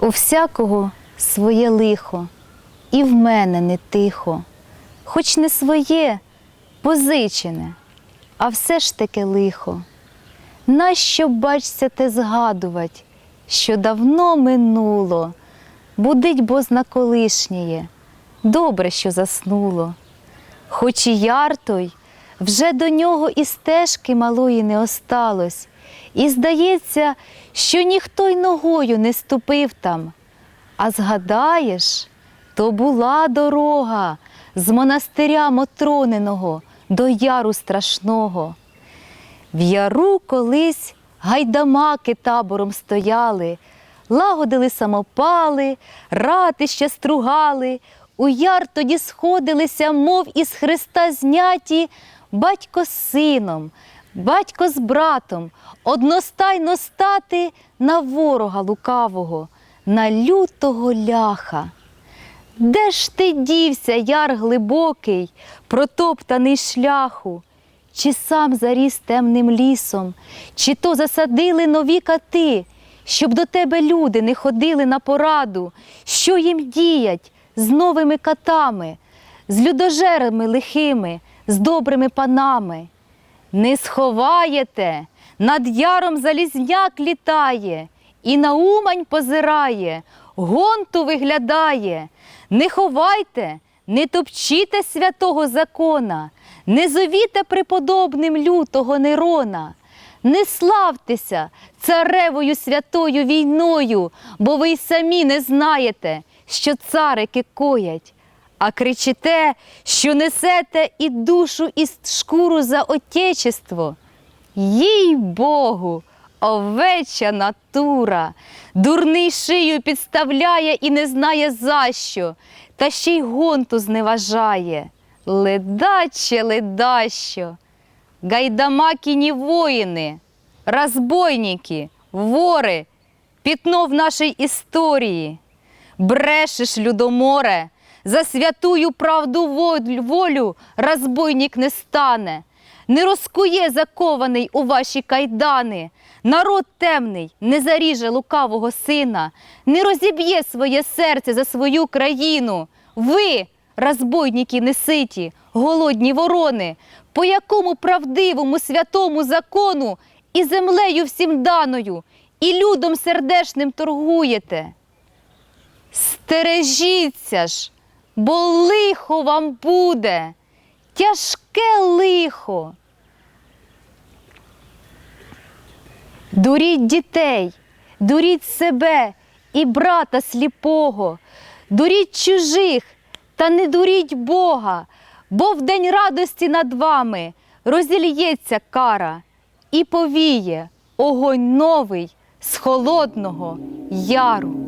У всякого своє лихо, і в мене не тихо, хоч не своє, позичене, а все ж таки лихо. Нащо бачся те згадувать, що давно минуло, будить бо зна колишнє, добре, що заснуло. Хоч і яр той, вже до нього і стежки малої не осталось, і здається, що ніхто й ногою не ступив там. А згадаєш, то була дорога з монастиря Мотроненого до яру страшного. В яру колись гайдамаки табором стояли, лагодили самопали, ратища стругали. У яр тоді сходилися, мов із Христа зняті, батько з сином, батько з братом, одностайно стати на ворога лукавого, на лютого ляха. Де ж ти дівся, яр глибокий, протоптаний шляху? Чи сам заріс темним лісом, чи то засадили нові кати, щоб до тебе люди не ходили на пораду, що їм діять з новими катами, з людожерами лихими, з добрими панами? Не сховаєте, над яром залізняк літає, і на умань позирає, гонту виглядає. Не ховайте, не топчіте святого закона, не зовіте преподобним лютого Нерона. Не славтеся царевою святою війною, бо ви й самі не знаєте, що царики коять, а кричите, що несете і душу, і шкуру за отечество. Їй Богу, овеча натура, дурний шию підставляє і не знає за що, та ще й гонту зневажає. Ледаче, ледащо, гайдамакіні воїни, розбойники, вори, пітно в нашій історії. Брешеш, людоморе, за святую правду волю розбойник не стане, не розкує закований у ваші кайдани. Народ темний не заріже лукавого сина, не розіб'є своє серце за свою країну. Ви, розбойники неситі, голодні ворони, по якому правдивому святому закону і землею всім даною, і людом сердешним торгуєте. Стережіться ж, бо лихо вам буде, тяжке лихо. Дуріть дітей, дуріть себе і брата сліпого, дуріть чужих, та не дуріть Бога, бо в день радості над вами розільється кара і повіє огонь новий з холодного яру.